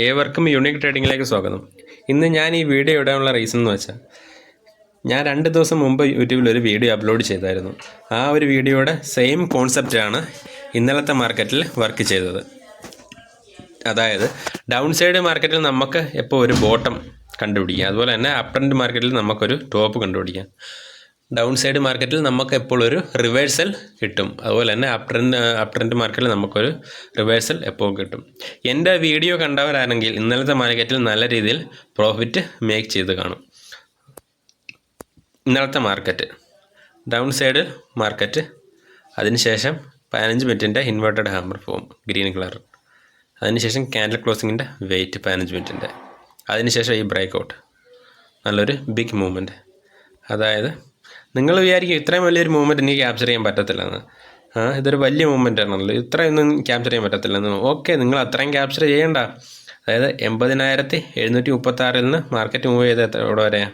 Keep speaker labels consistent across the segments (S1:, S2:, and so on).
S1: ഏവർക്കും യൂണിക് ട്രേഡിങ്ങിലേക്ക് സ്വാഗതം. ഇന്ന് ഞാൻ ഈ വീഡിയോ ഇടാനുള്ള റീസൺ എന്ന് വെച്ചാൽ ഞാൻ രണ്ട് ദിവസം മുമ്പ് യൂട്യൂബിൽ ഒരു വീഡിയോ അപ്ലോഡ് ചെയ്തായിരുന്നു. ആ ഒരു വീഡിയോയുടെ സെയിം കോൺസെപ്റ്റാണ് ഇന്നലത്തെ മാർക്കറ്റിൽ വർക്ക് ചെയ്തത്. അതായത് ഡൗൺ സൈഡ് മാർക്കറ്റിൽ നമുക്ക് എപ്പോൾ ഒരു ബോട്ടം കണ്ടുപിടിക്കാം. അതുപോലെ തന്നെ അപ്രൻഡ് മാർക്കറ്റിൽ നമുക്കൊരു ടോപ്പ് കണ്ടുപിടിക്കാം. ഡൗൺ സൈഡ് മാർക്കറ്റിൽ നമുക്ക് എപ്പോഴും ഒരു റിവേഴ്സൽ കിട്ടും? അതുപോലെ തന്നെ അപ് ട്രെൻഡ് അപ് ട്രെൻഡ് മാർക്കറ്റിൽ നമുക്കൊരു റിവേഴ്സൽ എപ്പോൾ കിട്ടും? എന്റെ വീഡിയോ കണ്ടവരാണെങ്കിൽ ഇന്നലത്തെ മാർക്കറ്റിൽ നല്ല രീതിയിൽ പ്രോഫിറ്റ് മേക്ക് ചെയ്ത് കാണും. ഇന്നലത്തെ മാർക്കറ്റ് ഡൗൺ സൈഡ് മാർക്കറ്റ് അതിനുശേഷം പതിനഞ്ച് മിനിറ്റിന്റെ inverted hammer form green colour അതിനുശേഷം ക്യാൻഡിൽ ക്ലോസിങ്ങിന്റെ വെയിറ്റ് പതിനഞ്ച് മിനിറ്റിന്റെ അതിനുശേഷം ഈ ബ്രേക്ക് ഔട്ട് നല്ലൊരു ബിഗ് മൂവ്മെന്റ് അതായത് നിങ്ങൾ വിചാരിക്കും ഇത്രയും വലിയൊരു മൂവ്മെന്റ് എനിക്ക് ക്യാപ്ചർ ചെയ്യാൻ പറ്റത്തില്ലെന്ന്. ആ ഇതൊരു വലിയ മൂവ്മെന്റ് ആണല്ലോ. ഇത്രയൊന്നും ക്യാപ്ചർ ചെയ്യാൻ പറ്റത്തില്ലെന്ന്. ഓക്കെ നിങ്ങൾ അത്രയും ക്യാപ്ചർ ചെയ്യേണ്ട. അതായത് എൺപതിനായിരത്തി എഴുന്നൂറ്റി മുപ്പത്താറിൽ നിന്ന് മാർക്കറ്റ് മൂവ് ചെയ്ത് എത്ര ഇവിടെ വരെ?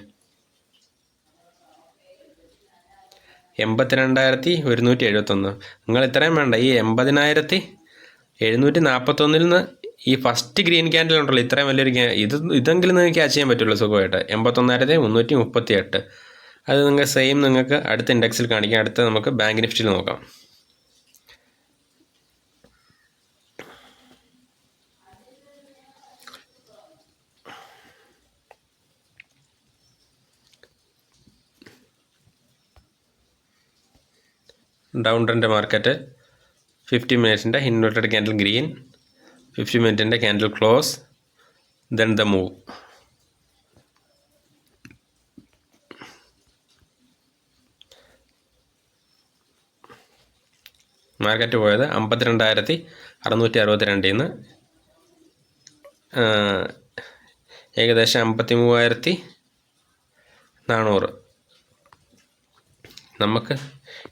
S1: എൺപത്തിരണ്ടായിരത്തി ഒരുന്നൂറ്റി എഴുപത്തൊന്ന് നിങ്ങൾ ഇത്രയും വേണ്ട. ഈ എൺപതിനായിരത്തി എഴുന്നൂറ്റി നാൽപ്പത്തൊന്നിൽ നിന്ന് ഈ ഫസ്റ്റ് ഗ്രീൻ ക്യാൻഡിൽ ഉണ്ടല്ലോ ഇത്രയും വലിയൊരു ഇത് ഇതെങ്കിലും നിങ്ങൾക്ക് ക്യാച്ച് ചെയ്യാൻ പറ്റുള്ളൂ സുഖമായിട്ട്. എൺപത്തൊന്നായിരത്തി മുന്നൂറ്റി മുപ്പത്തി എട്ട് അത് നിങ്ങൾക്ക് സെയിം നിങ്ങൾക്ക് അടുത്ത ഇൻഡെക്സിൽ കാണിക്കാം. അടുത്ത നമുക്ക് ബാങ്ക് നിഫ്റ്റിയിൽ നോക്കാം. ഡൗൺ ട്രെൻഡ് മാർക്കറ്റ് ഫിഫ്റ്റി മിനിറ്റ്സിന്റെ inverted candle green fifty മിനിറ്റിന്റെ candle close then the move market പോയത് അമ്പത്തിരണ്ടായിരത്തി അറുന്നൂറ്റി അറുപത്തി രണ്ടിൽ നിന്ന് ഏകദേശം അമ്പത്തി മൂവായിരത്തി നാനൂറ്. നമുക്ക്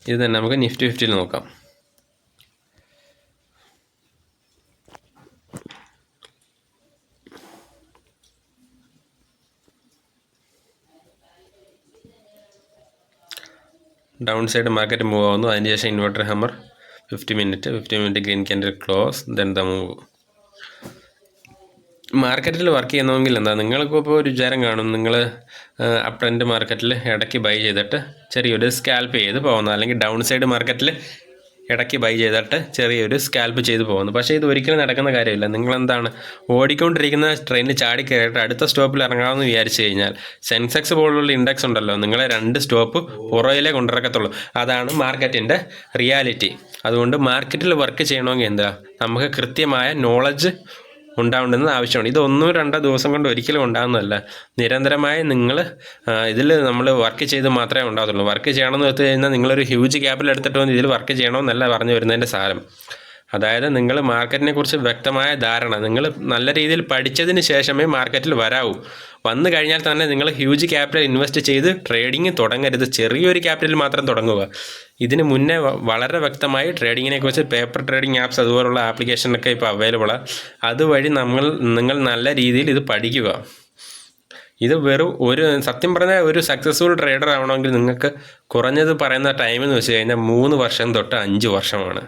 S1: ഇത് തന്നെ നമുക്ക് നിഫ്റ്റി ഫിഫ്റ്റിയിൽ നോക്കാം. ഡൗൺ സൈഡ് മാർക്കറ്റ് മൂവ് ആവുന്നു. അതിനുശേഷം inverter hammer. Fifty minute fifty minute green candle close then the move മാർക്കറ്റിൽ വർക്ക് ചെയ്യുന്നതെങ്കിൽ എന്താ നിങ്ങൾക്കും ഇപ്പോൾ ഒരു വിചാരം കാണും നിങ്ങൾ അപ്പ് ട്രെൻഡ് മാർക്കറ്റിൽ ഇടയ്ക്ക് ബൈ ചെയ്തിട്ട് ചെറിയൊരു സ്കാൽപ്പ് ചെയ്ത് പോകുന്ന അല്ലെങ്കിൽ ഡൗൺ സൈഡ് മാർക്കറ്റിൽ ഇടയ്ക്ക് ബൈ ചെയ്തിട്ട് ചെറിയൊരു സ്കാൽപ്പ് ചെയ്ത് പോകുന്നു. പക്ഷേ ഇത് ഒരിക്കലും നടക്കുന്ന കാര്യമില്ല. നിങ്ങളെന്താണ് ഓടിക്കൊണ്ടിരിക്കുന്ന ട്രെയിനിൽ ചാടി കയറിയിട്ട് അടുത്ത സ്റ്റോപ്പിൽ ഇറങ്ങാമെന്ന് വിചാരിച്ചു കഴിഞ്ഞാൽ സെൻസെക്സ് പോലുള്ള ഇൻഡെക്സ് ഉണ്ടല്ലോ. നിങ്ങളെ രണ്ട് സ്റ്റോപ്പ് പുറയിലേ കൊണ്ടിറക്കത്തുള്ളൂ. അതാണ് മാർക്കറ്റിന്റെ റിയാലിറ്റി അതുകൊണ്ട് മാർക്കറ്റിൽ വർക്ക് ചെയ്യണമെങ്കിൽ എന്താ? നമുക്ക് കൃത്യമായ നോളജ് ഉണ്ടാവേണ്ടുന്നത് ആവശ്യമാണ്. ഇത് ഒന്നോ രണ്ടോ ദിവസം കൊണ്ട് ഒരിക്കലും ഉണ്ടാകുന്നതല്ല നിരന്തരമായി നിങ്ങൾ ഇതിൽ നമ്മൾ വർക്ക് ചെയ്ത് മാത്രമേ ഉണ്ടാകത്തുള്ളൂ. വർക്ക് ചെയ്യണമെന്ന് വെച്ച് കഴിഞ്ഞാൽ നിങ്ങളൊരു ഹ്യൂജ് ക്യാപിറ്റൽ എടുത്തിട്ട് വന്ന് ഇതിൽ വർക്ക് ചെയ്യണമെന്നല്ല പറഞ്ഞു വരുന്നതിന്റെ സാരം. അതായത് നിങ്ങൾ മാർക്കറ്റിനെ കുറിച്ച് വ്യക്തമായ ധാരണ നിങ്ങൾ നല്ല രീതിയിൽ പഠിച്ചതിന് ശേഷമേ മാർക്കറ്റിൽ വരാവൂ. വന്നു കഴിഞ്ഞാൽ തന്നെ നിങ്ങൾ ഹ്യൂജ് ക്യാപിറ്റൽ ഇൻവെസ്റ്റ് ചെയ്ത് ട്രേഡിംഗ് തുടങ്ങരുത്. ചെറിയൊരു ക്യാപിറ്റൽ മാത്രം തുടങ്ങുക. ഇതിന് മുന്നേ വളരെ വ്യക്തമായി ട്രേഡിങ്ങിനെ കുറിച്ച് പേപ്പർ ട്രേഡിംഗ് ആപ്സ് അതുപോലുള്ള ആപ്ലിക്കേഷനൊക്കെ ഇപ്പോൾ അവൈലബിളാണ് അതുവഴി നമ്മൾ നിങ്ങൾ നല്ല രീതിയിൽ ഇത് പഠിക്കുക. ഇത് വെറും ഒരു സത്യം പറഞ്ഞാൽ ഒരു സക്സസ്ഫുൾ ട്രേഡർ ആവണമെങ്കിൽ നിങ്ങൾക്ക് കുറഞ്ഞത് പറയുന്ന ടൈം എന്ന് വെച്ച് കഴിഞ്ഞാൽ മൂന്ന് വർഷം തൊട്ട് അഞ്ച് വർഷമാണ്.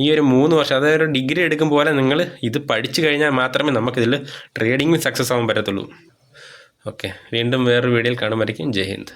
S1: ഈ ഒരു മൂന്ന് വർഷം അതായത് ഒരു ഡിഗ്രി എടുക്കും പോലെ നിങ്ങൾ ഇത് പഠിച്ചു കഴിഞ്ഞാൽ മാത്രമേ നമുക്കിതിൽ ട്രേഡിങ്ങിൽ സക്സസ് ആവാൻ പറ്റത്തുള്ളൂ. ഓക്കെ വീണ്ടും വേറൊരു വീഡിയോയിൽ കാണുമായിരിക്കും. ജയ് ഹിന്ദ്.